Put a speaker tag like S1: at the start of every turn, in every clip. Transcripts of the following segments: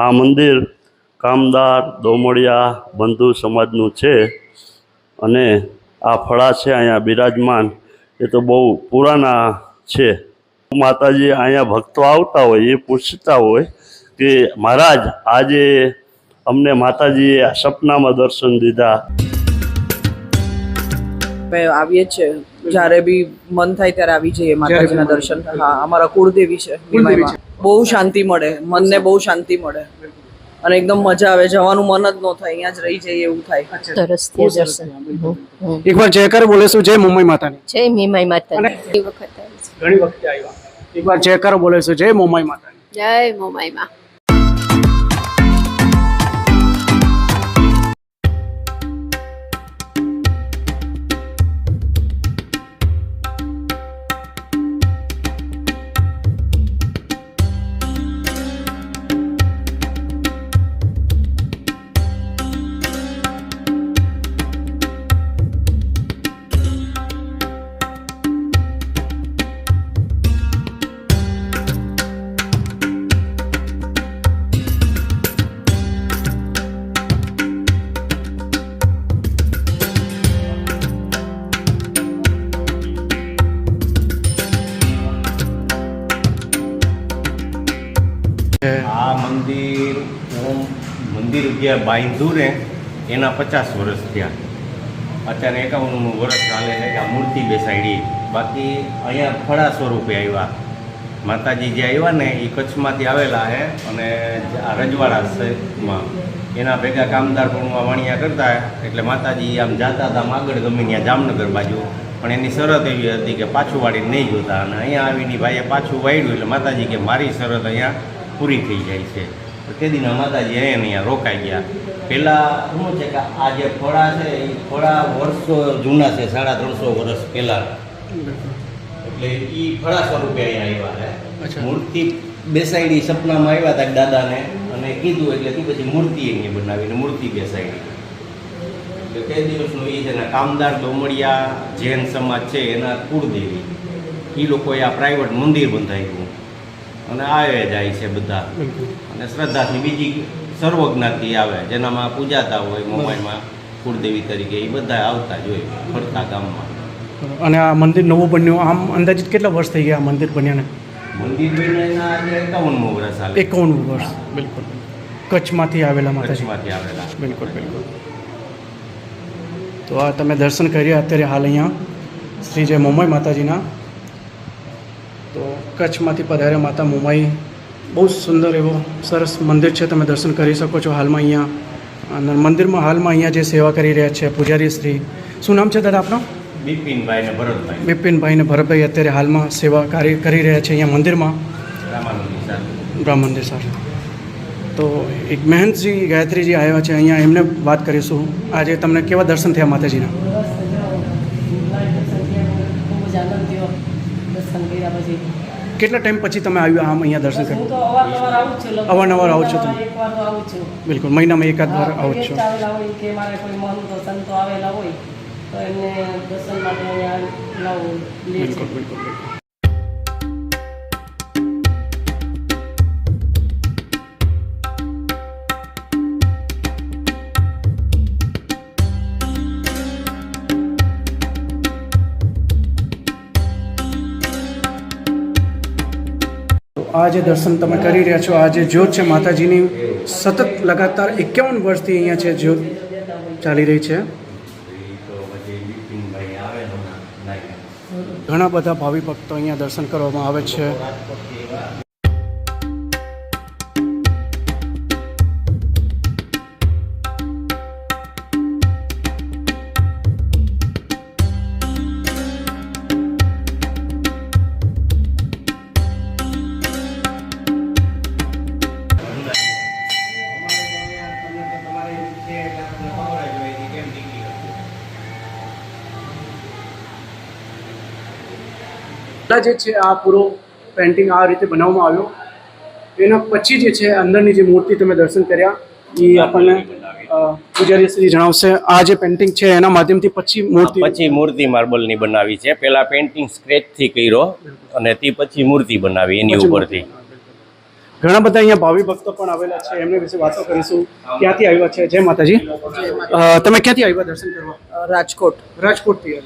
S1: આ મંદિર કામદાર દોમડિયા બંધુ સમાજનું છે અને આ ફળા છે અહીંયા બિરાજમાન. એ તો બહુ પુરાના છે. માતાજી અહીંયા ભક્તો આવતા હોય એ પૂછતા હોય કે મહારાજ આજે અમને માતાજીએ આ સપનામાં દર્શન દીધા.
S2: આવીએ છીએ. જ્યારે બી મન થાય ત્યારે આવી જઈએ માતાજીના દર્શન. હા અમારા કુળદેવી છે. બહુ શાંતિ મળે મનને બહુ શાંતિ મળે. અને એકદમ મજા આવે જવાનું મન જ ન થાય અહીંયા જ રહી જઈએ એવું થાય.
S3: સરસ.
S4: એકવાર જયકાર બોલેશું જય મુંબઈ માતાની.
S3: જય મીમાઈ માતા.
S4: ઘણી વખતે આવ્યા. એકવાર જયકાર બોલેશું જય મુંબઈ માતાની.
S3: જય મોમાઈમાં
S5: આ મંદિર હું મંદિર જે બાંધ્યું ને, એના પચાસ વર્ષ થયા. અત્યારે એકાવનનું વર્ષ ચાલે છે કે આ મૂર્તિ બેસાડી. બાકી અહીંયા ફળા સ્વરૂપે આવ્યા. માતાજી જે આવ્યા ને એ કચ્છમાંથી આવેલા છે અને આ રજવાડા શહેરમાં એના ભેગા કામદાર પણ વાણિયા કરતા એટલે માતાજી આમ જાતા હતા આગળ ગમે ત્યાં જામનગર બાજુ. પણ એની શરત એવી હતી કે પાછું વાળીને નહીં જોતા. અને અહીંયા આવીને ભાઈએ પાછું વાળ્યું એટલે માતાજી કે મારી શરત અહીંયા પૂરી થઈ જાય છે. તો દિના માતાજી અહીંયા ને અહીંયા રોકાઈ ગયા. પહેલાં શું છે કે આ જે ફળા છે એ ફળા વર્ષો જૂના છે સાડા ત્રણસો વર્ષ પહેલાં. એટલે એ ફળા સ્વરૂપે અહીંયા આવ્યા. છે. મૂર્તિ બેસાડી સપનામાં આવ્યા હતા દાદાને અને કીધું એટલે તે પછી મૂર્તિ એની બનાવીને મૂર્તિ બેસાડી. એટલે તે દિવસનું એ છે ને કામદાર દોમડિયા જૈન સમાજ છે એના કુળદેવી. એ લોકોએ આ પ્રાઇવેટ મંદિર બંધાવ્યું. અને આવે જાય છે બધા. અને શ્રદ્ધાથી બીજી સર્વજ્ઞાતિ આવે જેનામાં પૂજાતા હોય મોબાઈલમાં કુળદેવી તરીકે એ બધા આવતા જ હોય ફરતા ગામમાં.
S4: અને આ મંદિર નવું બન્યું આમ અંદાજિત કેટલા વર્ષ થઈ ગયા આ મંદિર બન્યાને?
S5: મંદિર બન્યાના આજે એકાવનમું વર્ષ આવે
S4: એકાવનમું વર્ષ બિલકુલ. કચ્છમાંથી આવેલા
S5: કચ્છમાંથી આવેલા.
S4: બિલકુલ બિલકુલ. તો આ તમે દર્શન કર્યા અત્યારે હાલ અહીંયા. શ્રી જય મુંબઈ માતાજીના. તો કચ્છમાંથી પધાર્યા માતા મુંબઈ. બહુ સુંદર એવો સરસ મંદિર છે તમે દર્શન કરી શકો છો હાલમાં અહીંયા. અને મંદિરમાં હાલમાં અહીંયા જે સેવા કરી રહ્યા છે પૂજારી શ્રી. શું નામ છે દાદા આપનો?
S5: બિપિનભાઈ ને ભરતભાઈ.
S4: બિપિનભાઈ ને ભરતભાઈ અત્યારે હાલમાં સેવા કાર્ય કરી રહ્યા છે અહીંયા મંદિરમાં. રામ મંદિર સાથે તો એક મહેંતજી ગાયત્રીજી આવ્યા છે અહીંયા એમને વાત કરીશું. આજે તમને કેવા દર્શન થયા માતાજીના
S6: ખૂબ જ આનંદ થયો પછી
S4: કેટલા ટાઈમ પછી તમે આવ્યું આમ અહીંયા દર્શન
S6: તો અવારનવાર આવું છું
S4: તમે? બિલકુલ મહિનામાં એકાદ વાર આવો છો.
S6: guest આવેલા હોય કે મારે કોઈ મહંતો સંતો આવેલા હોય તો એમને દર્શન માટે
S4: બિલકુલ બિલકુલ. આ જે દર્શન તમે કરી રહ્યા છો. આ જે જ્યોત છે માતાજીની. સતત લગાતાર એકાવન વર્ષથી અહીંયા છે જ્યોત ચાલી રહી છે. ઘણા બધા ભાવિ ભક્તો અહીંયા દર્શન કરવામાં આવે છે. પહેલાં જે છે આ પૂરો પેન્ટિંગ આ રીતે બનાવવામાં આવ્યો. એના પછી જે છે અંદરની જે મૂર્તિ તમે દર્શન કર્યા એ આપણને પૂજારીશ્રી પૂજારી શ્રી જણાવશે. આ જે પેન્ટિંગ છે એના માધ્યમથી પછી મૂર્તિ
S5: પછી મૂર્તિ માર્બલની બનાવી છે. પહેલાં પેન્ટિંગ સ્ક્રેચથી કર્યો અને તે પછી મૂર્તિ બનાવી એની ઉપરથી.
S4: ઘણા બધા અહીંયા ભાવિ ભક્તો પણ આવેલા છે. એમને વિશે વાતો કરીશું. ક્યાંથી આવ્યા છે? જય માતાજી. તમે ક્યાંથી આવ્યા દર્શન કરવા?
S2: રાજકોટ.
S4: રાજકોટથી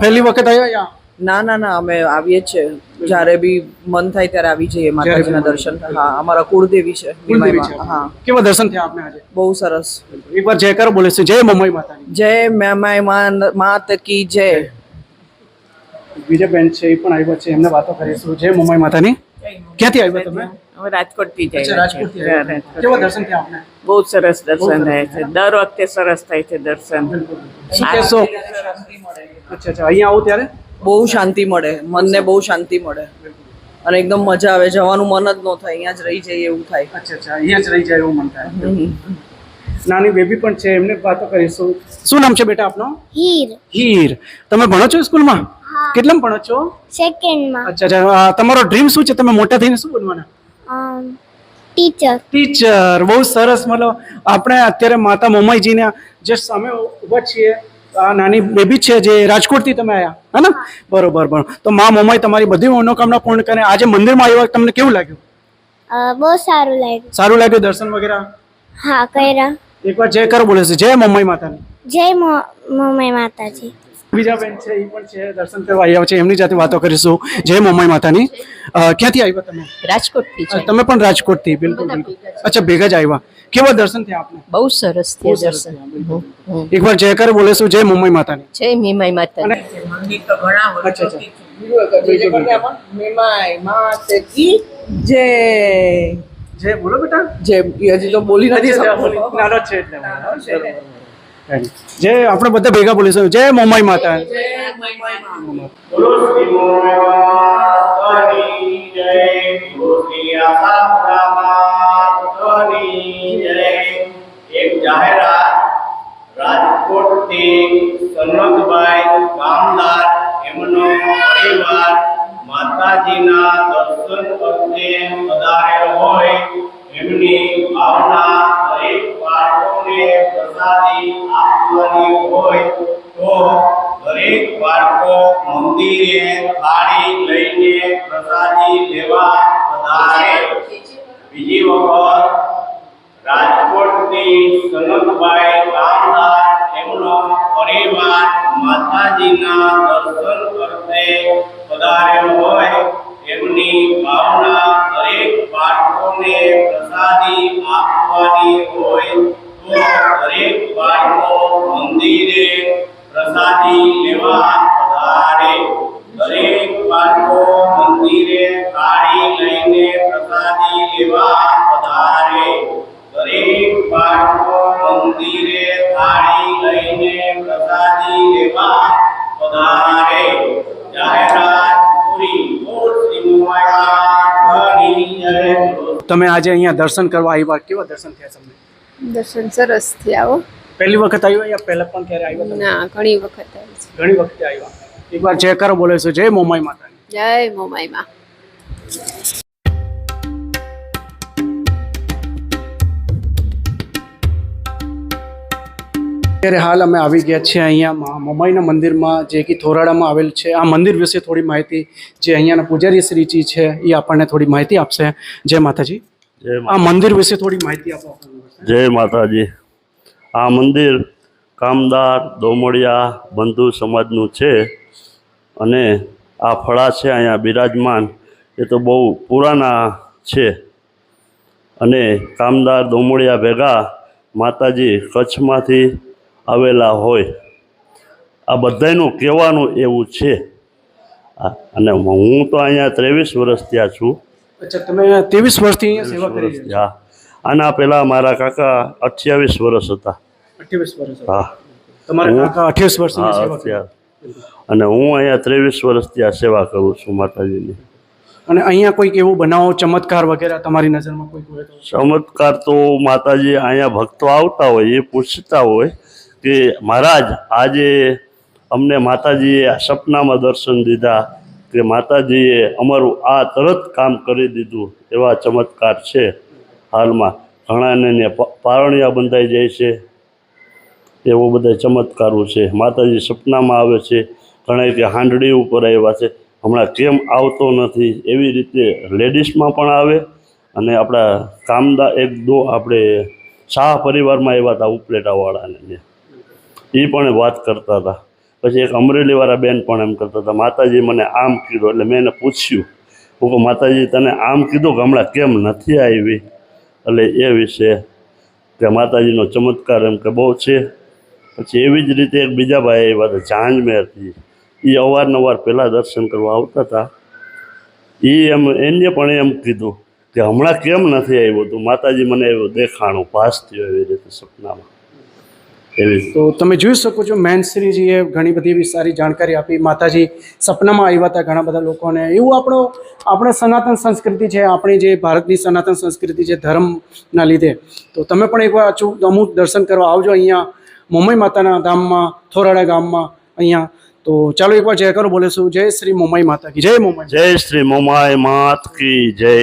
S4: પહેલી વખત આવ્યા યા?
S2: ના ના ના અમે આવીએ છીએ. જ્યારે બી મન થાય ત્યારે આવી જઈએ માતાજીના દર્શન. હા અમારા કુળદેવી છે. હા.
S4: કેવા દર્શન થયા આપને આજે?
S2: બહુ સરસ.
S4: એકવાર જયકારો બોલે છે જય મુંબઈ માતાજી.
S2: જય મેમાય માન- માત કી જય.
S4: બીજા બેન છે એ પણ આવ્યા છે એમને વાતો કરીશું જય મુંબઈ માતાની ક્યાંથી આવ્યા તમે?
S7: અમે રાજકોટથી જ
S4: અચ્છા,
S7: આવ્યા
S4: રાજકોટથી
S7: છીએ.
S4: આવ્યા છો. કેવા દર્શન થયા આપને?
S7: બહુ સરસ દર્શન થાય છે. દર વખતે સરસ થાય છે દર્શન.
S4: શું કહેશો? અચ્છા અચ્છા અહીંયા આવું ત્યારે?
S2: બહુ શાંતિ મળે મનને બહુ શાંતિ મળે. અને એકદમ મજા આવે જવાનું મન જ ન થાય અહીંયા જ રહી જઈએ એવું થાય.
S4: અચ્છા અચ્છા અહીંયા જ રહી જાય એવું મન થાય. નાની બેબી પણ છે એમને વાતો કરીશું શું નામ છે બેટા આપનો?
S8: હીર.
S4: હીર. તમે ભણો છો સ્કૂલમાં? કેટલામ ભણો છો?
S8: સેકન્ડમાં
S4: અચ્છા અચ્છા તમારો ડ્રીમ શું છે? તમે મોટા થઈને શું બનવાના?
S8: ટીચર
S4: ટીચર બહુ સરસ મતલબ આપણે અત્યારે માતા મોમાઈજીના જે સામે ઊભા છીએ. આ નાની બેબી છે જે રાજકોટથી તમે આવ્યા હે ને? બરોબર બરોબર. તો મા મોમાઈ તમારી બધી મનોકામના પૂર્ણ કરે. આજે મંદિરમાં આવ્યા તમને કેવું લાગ્યું?
S8: બહુ સારું લાગ્યું.
S4: સારું લાગ્યું દર્શન વગેરે?
S8: હા કર્યા.
S4: એકવાર જય કરો બોલે છે. જય મોમાઈ માતાની.
S8: જય મોમાઈ માતાજી.
S4: બીજા બેન છે એ પણ છે દર્શન કરવા આવ્યા છે એમની જાતે વાતો કરીશું. જય મોમાઈ માતાની. ક્યાંથી આવ્યા તમે?
S3: રાજકોટથી છે
S4: તમે પણ રાજકોટથી બિલકુલ બિલકુલ. અચ્છા ભેગા જ આવ્યા. કેવા દર્શન થયા આપને?
S3: બહુ સરસ થયા દર્શન.
S4: એકવાર જય બોલેશું જય મોમાઈ માતાની.
S3: જય મીમાઈ માતા
S7: મંદિર તો ઘણા
S4: અચ્છા
S2: જય.
S4: જય બોલો બેટા.
S2: જય હજી તો બોલી નથી
S4: નાનો છે એટલે. જય આપણે બધા ભેગા બોલીશું. જય મોમાઈ માતા.
S5: બોલો બોલી એક જાહેરાત રાજકોટથી સનતભાઈ કામદાર એમનો પરિવાર માતાજીના દર્શન અર્થે પધારેલ હોય. એમની ભાવના દરેક બાળકોને પ્રસાદી આપવાની હોય તો દરેક બાળકો મંદિરે થાળી લઈને પ્રસાદી લેવા પધારે. બીજી વખત રાજકોટથી સનતભાઈ કામદાર એમનો પરિવાર માતાજીના દર્શન કરતે પધારેલ હોય. લઈને પ્રસાદી લેવા પધારે જાહેરાત પૂરી બોલ શ્રી મોમાયા
S4: તમે આજે અહીંયા દર્શન કરવા આવ્યા? કેવા દર્શન થયા તમને?
S3: દર્શન સરસ થયા હો.
S4: પહેલી વખત આવ્યા યા પહેલા પણ ક્યારે આવ્યા
S3: ના ઘણી વખત આવી છે.
S4: ઘણી વખતે આવ્યા. એકવાર જય કરો છે. જય મોમાઈ માતાની
S3: જય મોમાઈમાં
S4: અત્યારે હાલ અમે આવી ગયા છીએ અહીંયા મા- મંદિરમાં જે કે થોરાડામાં આવેલ છે. આ મંદિર વિશે થોડી માહિતી જે અહીંયાના પૂજારી શ્રીજી છે એ આપણને થોડી માહિતી આપશે. જય માતાજી. આ મંદિર વિશે થોડી માહિતી આપો
S1: જય માતાજી. આ મંદિર કામદાર દોમડિયા બંધુ સમાજનું છે અને આ ફળા છે અહીંયા બિરાજમાન. એ તો બહુ પુરાના છે. અને કામદાર દોમડિયા ભેગા માતાજી કચ્છમાંથી આવેલા હોય. આ બધાયનું કહેવાનું એવું છે. આ- અને હું તો અહીંયા ત્રેવીસ વર્ષ ત્યાં છું.
S4: તમે ત્રેવીસ વર્ષથી સેવા કરી
S1: હા. આના પહેલાં મારા કાકા અઠ્યાવીસ વર્ષ હતા.
S4: અઠ્યાવીસ વર્ષ
S1: હા.
S4: તમારા કાકા અઠ્યાવીસ
S1: અને હું અહીંયા ત્રેવીસ વર્ષ ત્યાં સેવા કરું છું માતાજીની.
S4: અને અહીંયા કોઈક એવું બનાવો ચમત્કાર વગેરે તમારી નજરમાં કોઈ
S1: ચમત્કાર તો માતાજી અહીંયા ભક્તો આવતા હોય એ પૂછતા હોય કે મહારાજ, આજે અમને માતાજીએ આ સપનામાં દર્શન દીધા કે માતાજીએ અમારું આ તરત કામ કરી દીધું એવા ચમત્કાર છે હાલમાં. ઘણાને પારણિયા બંધાઈ જાય છે. એવો બધા ચમત્કારો છે. માતાજી સપનામાં આવે છે. ઘણા કે હાંડડી ઉપર આવ્યા છે. હમણાં કેમ આવતો નથી? એવી રીતે લેડીઝમાં પણ આવે અને આપણા કામદા એક દો આપણે શાહ પરિવારમાં આવ્યા હતા ઉપલેટાવાળાને એ પણ વાત કરતા હતા. પછી એક અમરેલીવાળા બેન પણ એમ કરતા હતા, માતાજી, મને આમ કીધું. એટલે મેં એને પૂછ્યું, હું કહું, માતાજી, તને આમ કીધું કે હમણાં કેમ નથી આવી? એટલે એ વિશે કે માતાજીનો ચમત્કાર એમ કે બહુ છે. પછી એવી જ રીતે એક બીજા ભાઈ આવ્યા હતા જાંજમેરથી એ અવારનવાર પહેલાં દર્શન કરવા આવતા હતા. એ એમ, એને પણ એમ કીધું કે હમણાં કેમ નથી આવ્યું તું? માતાજી મને એવું દેખાણું ભાસ થયો એવી રીતે સપનામાં.
S4: તો તમે જોઈ શકો છો મહેનશ્રીજીએ ઘણી બધી એવી સારી જાણકારી આપી. માતાજી સપનામાં આવ્યા હતા ઘણા બધા લોકોને એવું આપણો આપણે સનાતન સંસ્કૃતિ છે આપણી જે ભારતની સનાતન સંસ્કૃતિ છે ધર્મના લીધે. તો તમે પણ એકવાર અચૂક અમુક દર્શન કરવા આવજો અહીંયા મોમઈ માતાના ધામમાં થોરાડા ગામમાં અહીંયા. તો ચાલો એકવાર જય કરો બોલેશું જય શ્રી મોમાઈ માતા કી જય મુંબઈ.
S1: જય શ્રી મોમાય માત કી જય.